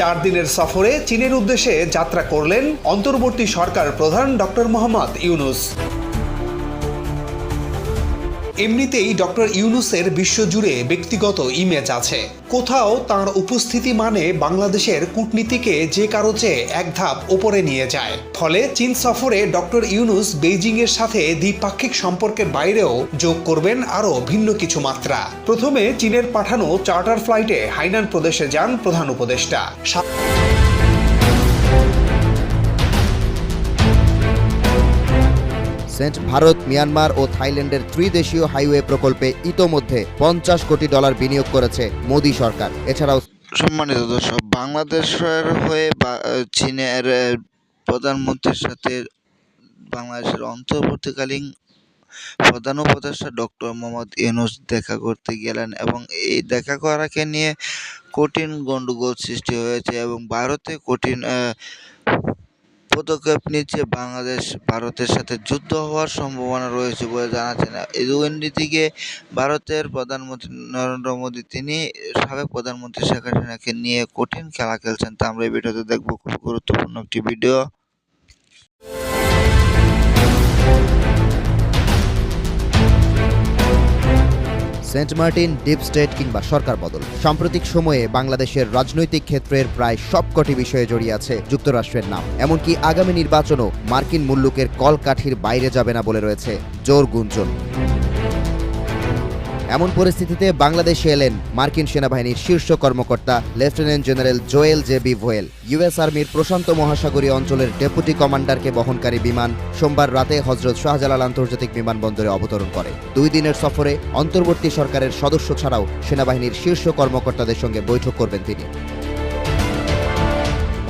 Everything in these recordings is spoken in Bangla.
চার দিনের সফরে চীনের উদ্দেশ্যে যাত্রা করলেন অন্তর্বর্তী সরকার প্রধান ডক্টর মোহাম্মদ ইউনুস। এমনিতেই ডক্টর ইউনুসের বিশ্বজুড়ে ব্যক্তিগত ইমেজ আছে। কোথাও তার উপস্থিতি মানে বাংলাদেশের কূটনীতিকে যে কারও চেয়ে এক ধাপ ওপরে নিয়ে যায়। ফলে চীন সফরে ডক্টর ইউনুস বেইজিং এর সাথে দ্বিপাক্ষিক সম্পর্কের বাইরেও যোগ করবেন আরও ভিন্ন কিছু মাত্রা। প্রথমে চীনের পাঠানো চার্টার ফ্লাইটে হাইনান প্রদেশে যান প্রধান উপদেষ্টা। সেন্ট ভারত, মিয়ানমার ও থাইল্যান্ডের ত্রিদেশীয় হাইওয়ে প্রকল্পে ইতোমধ্যে পঞ্চাশ কোটি ডলার বিনিয়োগ করেছে মোদী সরকার। এছাড়াও সম্মানিত দর্শক, বাংলাদেশের হয়ে চীনের প্রধানমন্ত্রীর সাথে বাংলাদেশের অন্তর্বর্তীকালীন প্রধান উপদেষ্টা ডক্টর মোহাম্মদ ইউনুস দেখা করতে গেলেন এবং এই দেখা করাকে নিয়ে কঠিন গন্ডগোল সৃষ্টি হয়েছে এবং ভারতে কঠিন পদক্ষেপ নিচ্ছে বাংলাদেশ, ভারতের সাথে যুদ্ধ হওয়ার সম্ভাবনা রয়েছে বলে জানাচ্ছেন। এই দুর্নীতিকে ভারতের প্রধানমন্ত্রী নরেন্দ্র মোদী, তিনি সাবেক প্রধানমন্ত্রী শেখ হাসিনাকে নিয়ে কঠিন খেলা খেলছেন। তা আমরা এই ভিডিওতে দেখব। খুব গুরুত্বপূর্ণ একটি video. Saint Martin, deep state কিংবা সরকার বদল। সাম্প্রতিক সময়ে বাংলাদেশের রাজনৈতিক ক্ষেত্রের প্রায় সবকটি বিষয়ে জড়িয়ে আছে যুক্তরাষ্ট্রের নাম। এমনকি আগামী নির্বাচনও মার্কিন মুল্লুকের কলকাঠির বাইরে যাবে না বলে রয়েছে জোর গুঞ্জন। এমন পরিস্থিতিতে বাংলাদেশে এলেন মার্কিন সেনাবাহিনীর শীর্ষ কর্মকর্তা lieutenant general Joel J B Vowell. US আর্মির প্রশান্ত মহাসাগরীয় অঞ্চলের ডেপুটি কমান্ডারকে বহনকারী বিমান সোমবার রাতে হজরত শাহজালাল আন্তর্জাতিক বিমানবন্দরে অবতরণ করে। দুই দিনের সফরে অন্তর্বর্তী সরকারের সদস্য ছাড়াও সেনাবাহিনীর শীর্ষ কর্মকর্তাদের সঙ্গে বৈঠক করবেন তিনি।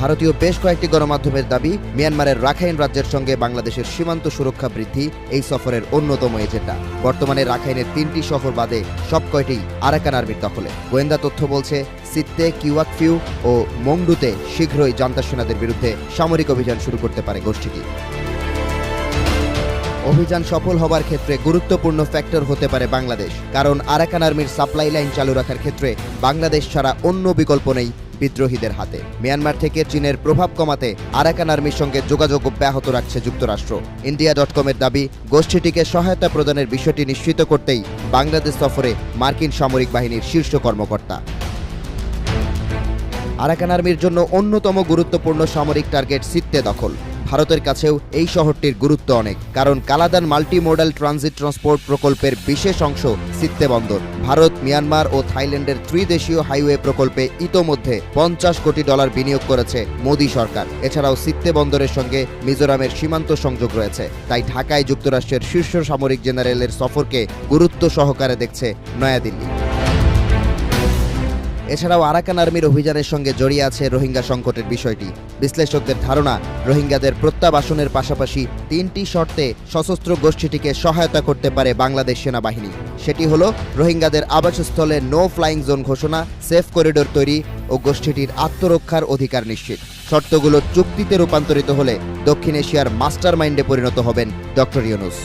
ভারতীয় বেশ কয়েকটি গণমাধ্যমের দাবি, মিয়ানমারের রাখাইন রাজ্যের সঙ্গে বাংলাদেশের সীমান্ত সুরক্ষা বৃদ্ধি এই সফরের অন্যতম এজেন্ডা। বর্তমানে রাখাইনের তিনটি শহর বাদে সব কয়টি আরাকান আর্মির দখলে। গোয়েন্দা তথ্য বলছে সিত্তে কিওয়াকফিউ ও মংডুতে শীঘ্রই জান্তা সেনাদের বিরুদ্ধে সামরিক অভিযান শুরু করতে পারে গোষ্ঠীটি। অভিযান সফল হবার ক্ষেত্রে গুরুত্বপূর্ণ ফ্যাক্টর হতে পারে বাংলাদেশ, কারণ আরাকান আর্মির সাপ্লাই লাইন চালু রাখার ক্ষেত্রে বাংলাদেশ ছাড়া অন্য বিকল্প নেই বিদ্রোহীদের হাতে। মিয়ানমার থেকে চীনের প্রভাব কমাতে আরাকান আর্মির সঙ্গে যোগাযোগ অব্যাহত রাখছে যুক্তরাষ্ট্র। ইন্ডিয়া ডট কমের দাবি, গোষ্ঠীটিকে সহায়তা প্রদানের বিষয়টি নিশ্চিত করতেই বাংলাদেশ সফরে মার্কিন সামরিক বাহিনীর শীর্ষ কর্মকর্তা। আরাকান আর্মির জন্য অন্যতম গুরুত্বপূর্ণ সামরিক টার্গেট সিত্তে দখল। ভারতের কাছেও এই শহরটির গুরুত্ব অনেক, কারণ Kaladan multi modal transit transport প্রকল্পের বিশেষ অংশ সিত্তে বন্দর। ভারত, মিয়ানমার ও থাইল্যান্ডের ত্রিদেশীয় হাইওয়ে প্রকল্পে ইতোমধ্যে পঞ্চাশ কোটি ডলার বিনিয়োগ করেছে মোদী সরকার। এছাড়াও সিত্তে বন্দরের সঙ্গে মিজোরামের সীমান্ত সংযোগ রয়েছে। তাই ঢাকায় যুক্তরাষ্ট্রের শীর্ষ সামরিক জেনারেলের সফরকে গুরুত্ব সহকারে দেখছে নয়াদিল্লি। এছাড়াও আরাকান আর্মির অভিযানের সঙ্গে জড়িয়ে আছে রোহিঙ্গা সংকটের বিষয়টি। বিশ্লেষকদের ধারণা, রোহিঙ্গাদের প্রত্যাবাসনের পাশাপাশি তিনটি শর্তে সশস্ত্র গোষ্ঠীটিকে সহায়তা করতে পারে বাংলাদেশ সেনাবাহিনী। সেটি হলো, রোহিঙ্গাদের আবাসস্থলে নো ফ্লাইং জোন ঘোষণা সেফ করিডোর তৈরি ও গোষ্ঠীটির আত্মরক্ষার অধিকার নিশ্চিত। শর্তগুলো চুক্তিতে রূপান্তরিত হলে দক্ষিণ এশিয়ার মাস্টার মাইন্ডে পরিণত হবেন ডক্টর ইউনুস।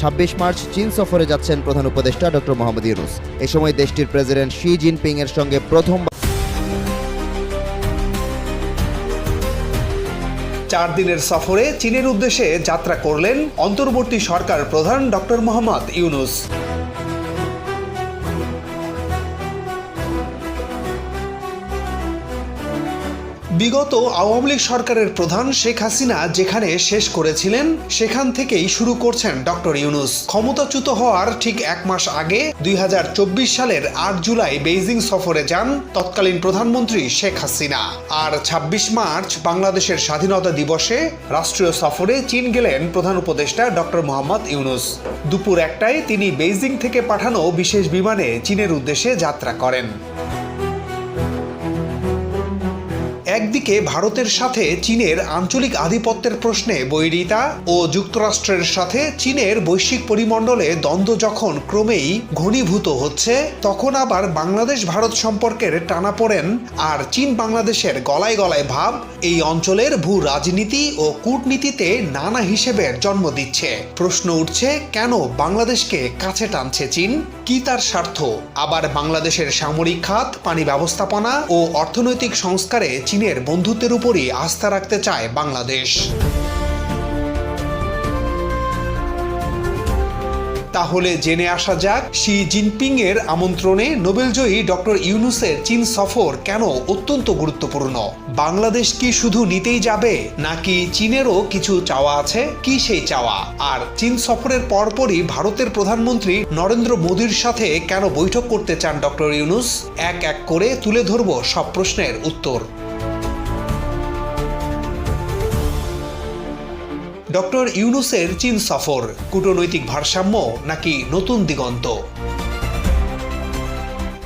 ছাব্বিশ মার্চ চীন সফরে যাচ্ছেন প্রধান উপদেষ্টা ডক্টর মোহাম্মদ ইউনুস। এ সময় দেশটির প্রেসিডেন্ট শি জিনপিং এর সঙ্গে প্রথম চার দিনের সফরে চীনের উদ্দেশ্যে যাত্রা করলেন অন্তর্বর্তী সরকার প্রধান ডক্টর মোহাম্মদ ইউনুস। বিগত আওয়ামী লীগ সরকারের প্রধান শেখ হাসিনা যেখানে শেষ করেছিলেন, সেখান থেকেই শুরু করছেন ডক্টর ইউনুস। ক্ষমতাচ্যুত হওয়ার ঠিক এক মাস আগে, দুই হাজার চব্বিশ সালের আট জুলাই বেইজিং সফরে যান তৎকালীন প্রধানমন্ত্রী শেখ হাসিনা। আর ২৬ মার্চ বাংলাদেশের স্বাধীনতা দিবসে রাষ্ট্রীয় সফরে চীন গেলেন প্রধান উপদেষ্টা ডক্টর মোহাম্মদ ইউনুস। দুপুর একটায় তিনি বেইজিং থেকে পাঠানো বিশেষ বিমানে চীনের উদ্দেশ্যে যাত্রা করেন। একদিকে ভারতের সাথে চীনের আঞ্চলিক আধিপত্যের প্রশ্নে বৈরিতা ও যুক্তরাষ্ট্রের সাথে চীনের বৈশ্বিক পরিমণ্ডলে দ্বন্দ্ব যখন ক্রমেই ঘনীভূত হচ্ছে, তখন আবার বাংলাদেশ ভারত সম্পর্কের টানাপোড়েন আর চীন বাংলাদেশের গলায় গলায় ভাব এই অঞ্চলের ভূ রাজনীতি ও কূটনীতিতে নানা হিসেবের জন্ম দিচ্ছে। প্রশ্ন উঠছে, কেন বাংলাদেশকে কাছে টানছে চীন? কি তার স্বার্থ? আবার বাংলাদেশের সামরিক খাত, পানি ব্যবস্থাপনা ও অর্থনৈতিক সংস্কারে চীনের বন্ধুত্বের উপরই আস্থা রাখতে চায় বাংলাদেশ। তাহলে জেনে আসা যাক, শি জিনপিং এর আমন্ত্রণে নোবেলজয়ী ডক্টর ইউনুসের চীন সফর কেন অত্যন্ত গুরুত্বপূর্ণ? বাংলাদেশ কি শুধু নিতেই যাবে, নাকি চীনেরও কিছু চাওয়া আছে? কি সেই চাওয়া? আর চীন সফরের পরপরই ভারতের প্রধানমন্ত্রী নরেন্দ্র মোদীর সাথে কেন বৈঠক করতে চান ডক্টর ইউনুস? এক এক করে তুলে ধরব সব প্রশ্নের উত্তর। ডক্টর ইউনুসের চীন সফর, কূটনৈতিক ভারসাম্য নাকি নতুন দিগন্ত?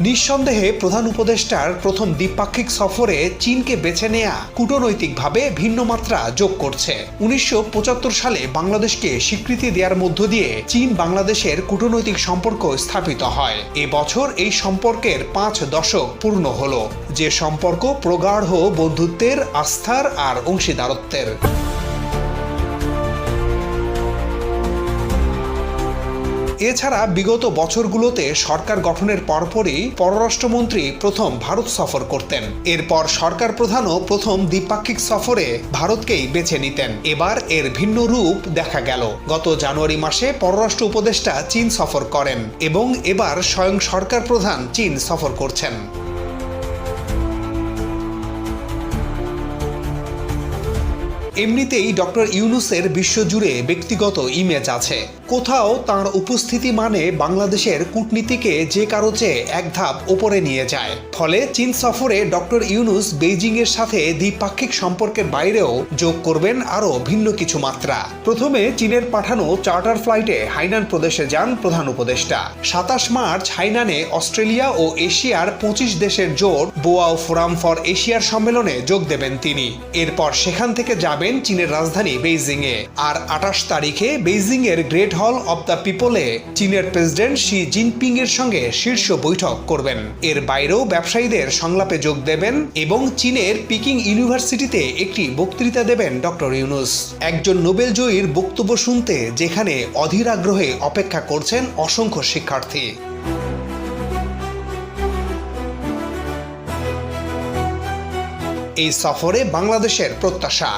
নিঃসন্দেহে প্রধান উপদেষ্টার প্রথম দ্বিপাক্ষিক সফরে চীনকে বেছে নেয়া কূটনৈতিকভাবে ভিন্ন মাত্রা যোগ করছে। উনিশশো পঁচাত্তর সালে বাংলাদেশকে স্বীকৃতি দেওয়ার মধ্য দিয়ে চীন বাংলাদেশের কূটনৈতিক সম্পর্ক স্থাপিত হয়। এবছর এই সম্পর্কের পাঁচ দশক পূর্ণ হল। যে সম্পর্ক প্রগাঢ় বন্ধুত্বের, আস্থার আর অংশীদারত্বের। এছাড়া বিগত বছরগুলোতে সরকার গঠনের পরপরই পররাষ্ট্রমন্ত্রী প্রথম ভারত সফর করতেন। এরপর সরকার প্রধানও প্রথম দ্বিপাক্ষিক সফরে ভারতকেই বেছে নিতেন। এবার এর ভিন্ন রূপ দেখা গেল। গত জানুয়ারি মাসে পররাষ্ট্র উপদেষ্টা চীন সফর করেন এবং এবার স্বয়ং সরকার প্রধান চীন সফর করছেন। এমনিতেই ডক্টর ইউনুসের বিশ্বজুড়ে ব্যক্তিগত ইমেজ আছে। কোথাও তার উপস্থিতি মানে বাংলাদেশের কূটনীতিকে যে কারও চেয়ে এক ধাপ ওপরে নিয়ে যায়। ফলে চীন সফরে ডক্টর ইউনুস বেইজিং এর সাথে দ্বিপাক্ষিক সম্পর্কের বাইরেও যোগ করবেন আরও ভিন্ন কিছু মাত্রা। প্রথমে চীনের পাঠানো চার্টার ফ্লাইটে হাইনান প্রদেশে যান প্রধান উপদেষ্টা। সাতাশ মার্চ হাইনানে অস্ট্রেলিয়া ও এশিয়ার পঁচিশ দেশের জোট বোয়াও ফোরাম ফর এশিয়ার সম্মেলনে যোগ দেবেন তিনি। এরপর সেখান থেকে যাবেন চীনের রাজধানী বেইজিং এ আর আঠাশ তারিখে বেইজিং এর গ্রেট হল অব দ্য পিপলে চীনের প্রেসিডেন্ট শি জিনপিং এর সঙ্গে শীর্ষ বৈঠক করবেন। এর বাইরেও ব্যবসায়ীদের সংলাপে যোগ দেবেন এবং চীনের পিকিং ইউনিভার্সিটিতে একটি বক্তৃতা দেবেন ডক্টর ইউনুস। একজন নোবেল জয়ীর বক্তব্য শুনতে যেখানে অধীর আগ্রহে অপেক্ষা করছেন অসংখ্য শিক্ষার্থী। এই সফরে বাংলাদেশের প্রত্যাশা।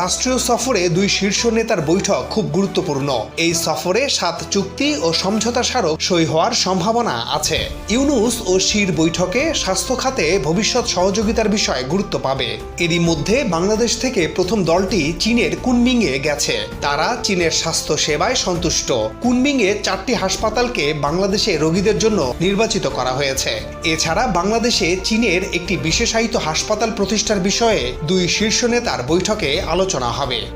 রাষ্ট্রীয় সফরে দুই শীর্ষ নেতার বৈঠক খুব গুরুত্বপূর্ণ। এই সফরে সাত চুক্তি ও সমঝোতা স্মারক সই হওয়ার সম্ভাবনা আছে। ইউনুস ও শির বৈঠকে স্বাস্থ্য খাতে ভবিষ্যৎ সহযোগিতার বিষয়ে গুরুত্ব পাবে। এরই মধ্যে বাংলাদেশ থেকে প্রথম দলটি চীনের কুনমিংয়ে গেছে। তারা চীনের স্বাস্থ্য সেবায় সন্তুষ্ট। কুনমিংয়ে চারটি হাসপাতালকে বাংলাদেশে রোগীদের জন্য নির্বাচিত করা হয়েছে। এছাড়া বাংলাদেশে চীনের একটি বিশেষায়িত হাসপাতাল প্রতিষ্ঠার বিষয়ে দুই শীর্ষ নেতার বৈঠকে আলোচনা হবে।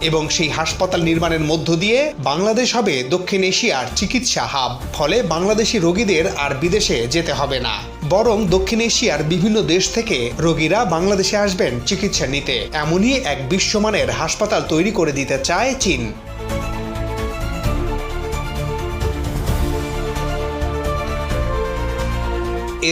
এবং সেই হাসপাতাল নির্মাণের মধ্য দিয়ে বাংলাদেশ হবে দক্ষিণ এশিয়ার চিকিৎসা হাব। ফলে বাংলাদেশি রোগীদের আর বিদেশে যেতে হবে না। বরং দক্ষিণ এশিয়ার বিভিন্ন দেশ থেকে রোগীরা বাংলাদেশে আসবেন চিকিৎসা নিতে। এমনই এক বিশ্বমানের হাসপাতাল তৈরি করে দিতে চায় চীন।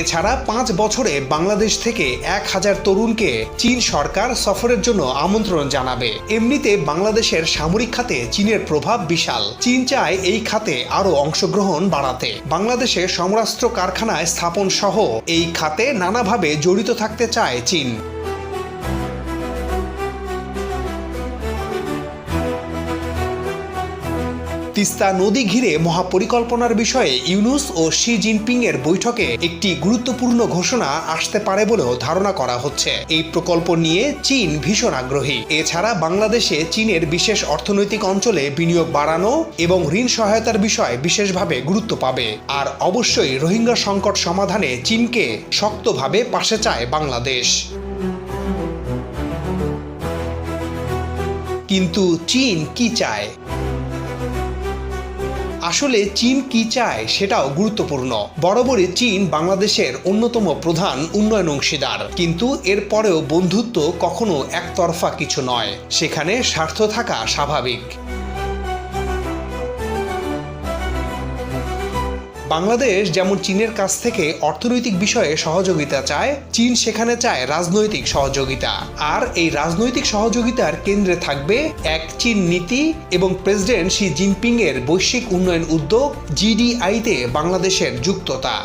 এছাড়া পাঁচ বছরে বাংলাদেশ থেকে এক হাজার তরুণকে চীন সরকার সফরের জন্য আমন্ত্রণ জানাবে। এমনিতে বাংলাদেশের সামরিক খাতে চীনের প্রভাব বিশাল। চীন চায় এই খাতে আরও অংশগ্রহণ বাড়াতে। বাংলাদেশে সমরাস্ত্র কারখানায় স্থাপন সহ এই খাতে নানাভাবে জড়িত থাকতে চায় চীন। তিস্তা নদী ঘিরে মহাপরিকল্পনার বিষয়ে ইউনুস ও শি জিনপিং এর বৈঠকে একটি গুরুত্বপূর্ণ ঘোষণা আসতে পারে বলেও ধারণা করা হচ্ছে। এই প্রকল্প নিয়ে চীন ভীষণ আগ্রহী। এছাড়া বাংলাদেশে চীনের বিশেষ অর্থনৈতিক অঞ্চলে বিনিয়োগ বাড়ানো এবং ঋণ সহায়তার বিষয় বিশেষভাবে গুরুত্ব পাবে। আর অবশ্যই রোহিঙ্গা সংকট সমাধানে চীনকে শক্তভাবে পাশে চায় বাংলাদেশ। কিন্তু চীন কি চায়? আসলে চীন কি চায় সেটাও গুরুত্বপূর্ণ। বরাবরই চীন বাংলাদেশের অন্যতম প্রধান উন্নয়ন অংশীদার। কিন্তু এরপরেও বন্ধুত্ব কখনো একতরফা কিছু নয়। সেখানে স্বার্থ থাকা স্বাভাবিক। বাংলাদেশ যেমন চীনের কাছ থেকে অর্থনৈতিক বিষয়ে সহযোগিতা চায়, চীন সেখানে চায় রাজনৈতিক সহযোগিতা। আর এই রাজনৈতিক সহযোগিতার কেন্দ্রে থাকবে এক চীন নীতি এবং প্রেসিডেন্ট শি জিনপিং এর বৈশ্বিক উন্নয়ন উদ্যোগ, জিডিআইতে বাংলাদেশের যুক্ততা।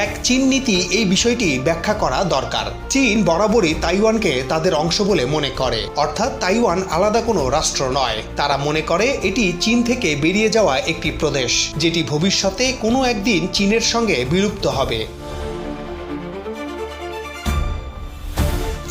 এক চীন নীতি এই বিষয়টি ব্যাখ্যা করা দরকার। চীন বরাবরই তাইওয়ানকে তাদের অংশ বলে মনে করে। অর্থাৎ তাইওয়ান আলাদা কোনো রাষ্ট্র নয়। তারা মনে করে এটি চীন থেকে বেরিয়ে যাওয়া একটি প্রদেশ, যেটি ভবিষ্যতে কোনো একদিন চীনের সঙ্গে বিলুপ্ত হবে।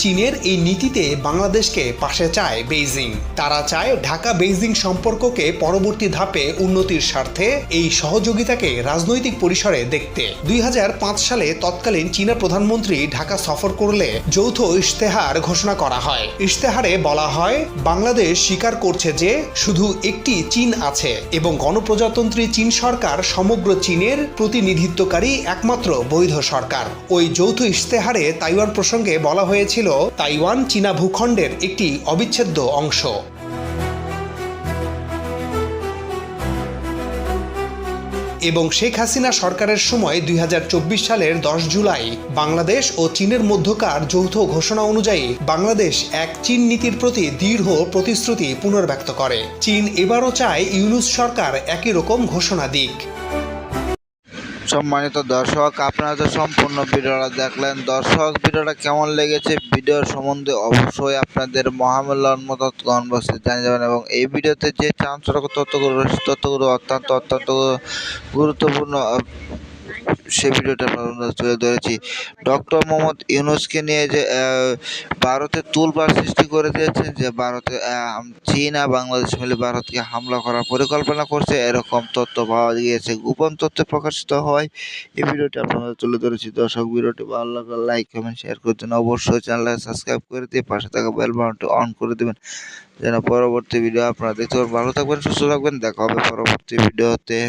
চীনের এই নীতিতে বাংলাদেশকে পাশে চায় বেইজিং। তারা চায় ঢাকা বেইজিং সম্পর্ককে পরবর্তী ধাপে উন্নতির স্বার্থে এই সহযোগিতাকে রাজনৈতিক পরিসরে দেখতে। দুই হাজার পাঁচ সালে তৎকালীন চীনা প্রধানমন্ত্রী ঢাকা সফর করলে যৌথ ইশতেহার ঘোষণা করা হয়। ইশতেহারে বলা হয়, বাংলাদেশ স্বীকার করছে যে শুধু একটি চীন আছে এবং গণপ্রজাতন্ত্রী চীন সরকার সমগ্র চীনের প্রতিনিধিত্বকারী একমাত্র বৈধ সরকার। ওই যৌথ ইশতেহারে তাইওয়ান প্রসঙ্গে বলা হয়েছিল তাইওয়ান চীনা ভূখণ্ডের একটি অবিচ্ছেদ্য অংশ। এবং শেখ হাসিনা সরকারের সময় দুই সালের দশ জুলাই বাংলাদেশ ও চীনের মধ্যকার যৌথ ঘোষণা অনুযায়ী বাংলাদেশ এক চীন নীতির প্রতি দৃঢ় প্রতিশ্রুতি পুনর্ব্যক্ত করে। চীন এবারও চায় ইউনুস সরকার একই রকম ঘোষণা দিক। সম্মানিত দর্শক, আপনারা তো সম্পূর্ণ ভিডিওটা দেখলেন। দর্শক, ভিডিওটা কেমন লেগেছে ভিডিওর সম্বন্ধে অবশ্যই আপনাদের মহামূল্যায়ন মত কমেন্ট বক্সে জানিয়ে যাবেন এবং এই ভিডিওতে যে চাঞ্চলক তথ্যগুলো রয়েছে, তথ্যগুলো অত্যন্ত অত্যন্ত গুরুত্বপূর্ণ সেই ভিডিওটা আপনারা তুলে ধরেছি। ডক্টর মোহাম্মদ ইউনুসকে নিয়ে যে ভারতে তুলবার সৃষ্টি করে দিয়েছে যে ভারতে চীন আর বাংলাদেশ মিলে ভারতকে হামলা করার পরিকল্পনা করছে, এরকম তথ্য পাওয়া গিয়েছে। গোপন তথ্য প্রকাশিত হয়। এই ভিডিওটি আপনাদের তুলে ধরেছি। দর্শক, ভিডিওটি ভালো লাগলে লাইক, কমেন্ট, শেয়ার করতে অবশ্যই চ্যানেলটা সাবস্ক্রাইব করে দিয়ে পাশে থাকা বেল বাটনটি অন করে দেবেন, যেন পরবর্তী ভিডিও আপনারা দেখতে পারেন। ভালো থাকবেন, সুস্থ থাকবেন। দেখা হবে পরবর্তী ভিডিওতে।